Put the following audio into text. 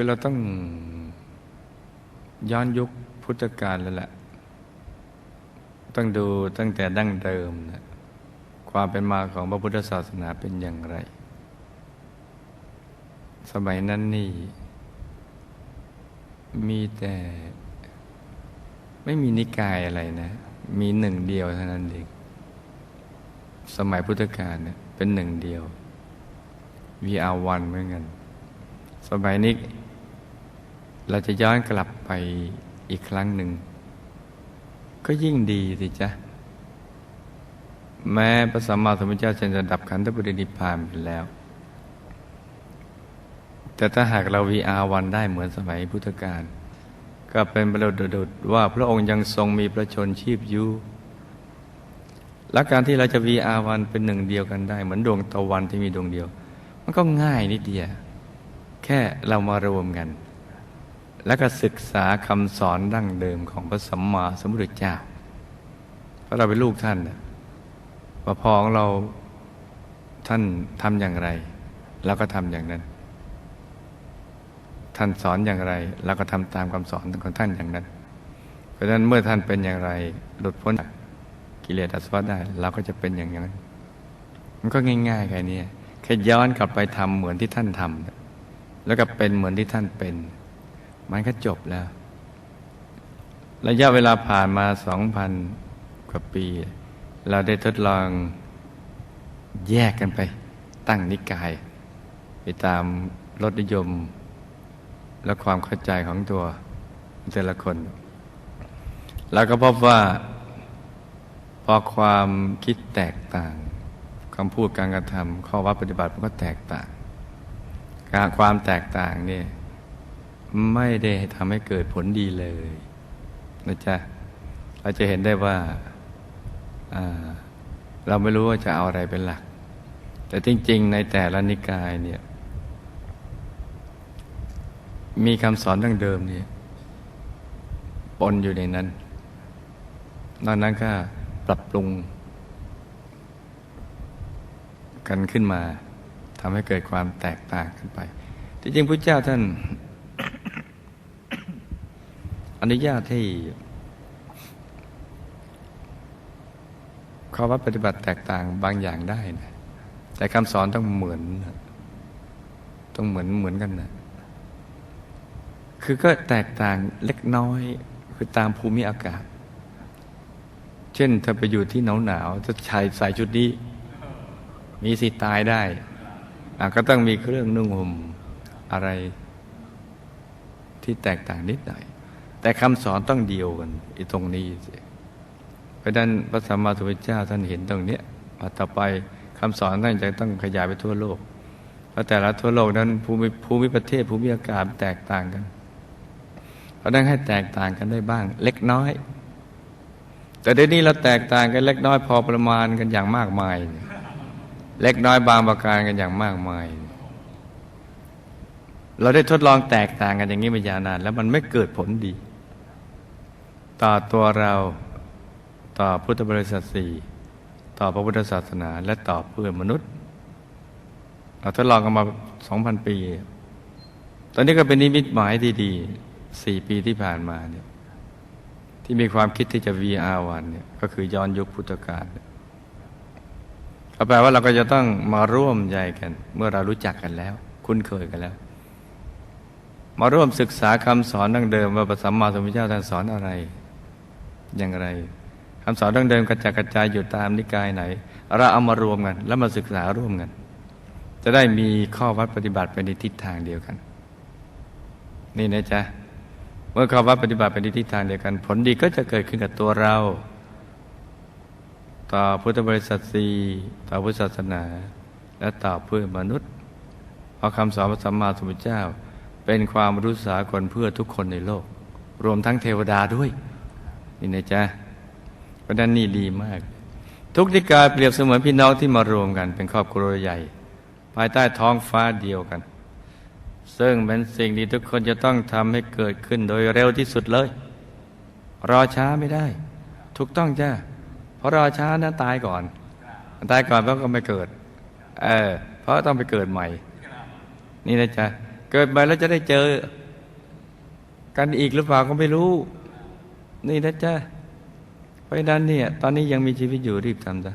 คือเราต้องย้อนยุคพุทธกาลแล้วแหละ ต้องดูตั้งแต่ดั้งเดิมนะความเป็นมาของพระพุทธศาสนาเป็นอย่างไร สมัยนั้นนี่ มีแต่ไม่มีนิกายอะไรนะ มีหนึ่งเดียวเท่านั้นเองสมัยพุทธกาลเนี่ยเป็นหนึ่งเดียว วีอาวันเหมือนกัน สมัยนี้ เราจะย้อนกลับไปอีกครั้งหนึ่ง ก็ยิ่งดีสิจ๊ะ แม้พระสัมมาสัมพุทธเจ้าจะดับขันธปรินิพพานไปแล้ว แต่ถ้าหากเราวีอาวันได้เหมือนสมัยพุทธกาลก็เป็นประโดดว่าพระองค์ยังทรงมีพระชนชีพอยู่และการที่เราจะวีอาวันเป็นหนึ่งเดียวกันได้ เหมือนดวงตะวันที่มีดวงเดียว มันก็ง่ายนิดเดียว แค่เรามารวมกัน แล้วก็ศึกษาคำสอนดั้งเดิมของพระสัมมาสัมพุทธเจ้า เพราะเราเป็นลูกท่านว่าพอของเราท่านทำอย่างไรเราก็ทำอย่างนั้น ท่านสอนอย่างไรเราก็ทำตามคำสอนของท่านอย่างนั้น เพราะฉะนั้นเมื่อท่านเป็นอย่างไรหลุดพ้นกกิเลสอาสวะได้เราก็จะเป็นอย่างนั้น มันก็ง่ายๆแค่นี้แค่ย้อนกลับไปทำเหมือนที่ท่านทำแล้วก็เป็นเหมือนที่ท่านเป็น มันก็จบแล้ว ระยะเวลาผ่านมาสองพันกว่าปี เราได้ทดลองแยกกันไป ตั้งนิกาย ไปตามรสนิยม และความเข้าใจของตัวแต่ละคนเราก็พบว่า พอความคิดแตกต่างคำพูดการกระทำข้อวัดปฏิบัติมันก็แตกต่าง การความแตกต่างเนี่ย ไม่ได้ทำให้เกิดผลดีเลยนะจ๊ะเราจะเห็นได้ว่าเราไม่รู้ว่าจะเอาอะไรเป็นหลัก แต่จริง ๆ ในแต่ละนิกายเนี่ย มีคำสอนดั้งเดิมเนี่ยปนอยู่ในนั้น นอกนั้นก็ปรับปรุง กันขึ้นมาทำให้เกิดความแตกต่างกันไป ที่จริงพระเจ้าท่าน อนุญาตให้ข้อวัดปฏิบัติแตกต่างบางอย่างได้นะแต่คำสอนต้องเหมือน ต้องเหมือนเหมือนกันนะคือก็แตกต่างเล็กน้อยคือตามภูมิอากาศ เช่นถ้าไปอยู่ที่หนาวหนาวจะชายใส่ชุดนี้ มีสิทธิ์ตายได้ก็ต้องมีเครื่องนุ่งห่มอะไรที่แตกต่างนิดหน่อย แต่คำสอนต้องเดียวกันอีตรงนี้สิเพราะนั้นพระสัมมาสัมพุทธเจ้าท่านเห็นตรงนี้ว่าต่อไปคำสอนท่านจะต้องขยายไปทั่วโลก เพราะแต่ละทั่วโลกนั้นภูมิภูมิประเทศภูมิอากาศแตกต่างกัน เพราะนั้นให้แตกต่างกันได้บ้าง เล็กน้อย แต่เดี๋ยวนี้เราแตกต่างกันเล็กน้อยพอประมาณกันอย่างมากมาย เล็กน้อยบางประการกันอย่างมากมายเราได้ทดลองแตกต่างกันอย่างนี้มายาวนานแล้วมันไม่เกิดผลดี ต่อตัวเราต่อพุทธบริษัทสี่ต่อพระพุทธศาสนา และต่อเพื่อนมนุษย์ เราทดลองกันมาสองพันปี ตอนนี้ก็เป็นนิมิตหมายที่ดีสี่ปีที่ผ่านมาเนี่ยที่มีความคิดที่จะ VR วันเนี่ยก็คือย้อนยุคพุทธกาลก็แปลว่าเราก็จะต้องมาร่วมใจกัน เมื่อเรารู้จักกันแล้ว คุ้นเคยกันแล้ว มาร่วมศึกษาคำสอนดั้งเดิมว่าพระสัมมาสัมพุทธเจ้าท่านสอนอะไร อย่างไรคำสอนดั้งเดิมกระจายกระจายอยู่ตามนิกายไหน เราเอามารวมกัน แล้วมาศึกษาร่วมกัน จะได้มีข้อวัดปฏิบัติไปในทิศทางเดียวกัน นี่นะจ๊ะเมื่อข้อวัดปฏิบัติไปในทิศทางเดียวกัน ผลดีก็จะเกิดขึ้นกับตัวเรา ต่อพุทธบริษัทสีต่อพุทธศาสนา และต่อเพื่อมนุษย์เพราะคำสอนพระสัมมาสัมพุทธเจ้า เป็นความรู้สากลเพื่อทุกคนในโลก รวมทั้งเทวดาด้วย นี่นะจ๊ะเพราะนั้นนี่ดีมาก ทุกนิกายเปรียบเสมือนพี่น้องที่มารวมกัน เป็นครอบครัวใหญ่ ภายใต้ท้องฟ้าเดียวกัน ซึ่งเป็นสิ่งที่ทุกคนจะต้องทำให้เกิดขึ้นโดยเร็วที่สุดเลย รอช้าไม่ได้ ถูกต้องจ้าเพราะรอช้านะตายก่อน ตายก่อนเพราะก็ไม่เกิด เออ เพราะต้องไปเกิดใหม่ นี่นะจ๊ะเกิดใหมาแล้วจะได้เจอ กันอีกหรือเปล่าก็ไม่รู้ นี่นะจ๊ะเพราะนั้นเนี่ย ตอนนี้ยังมีชีวิตอยู่รีบทำจ้ะ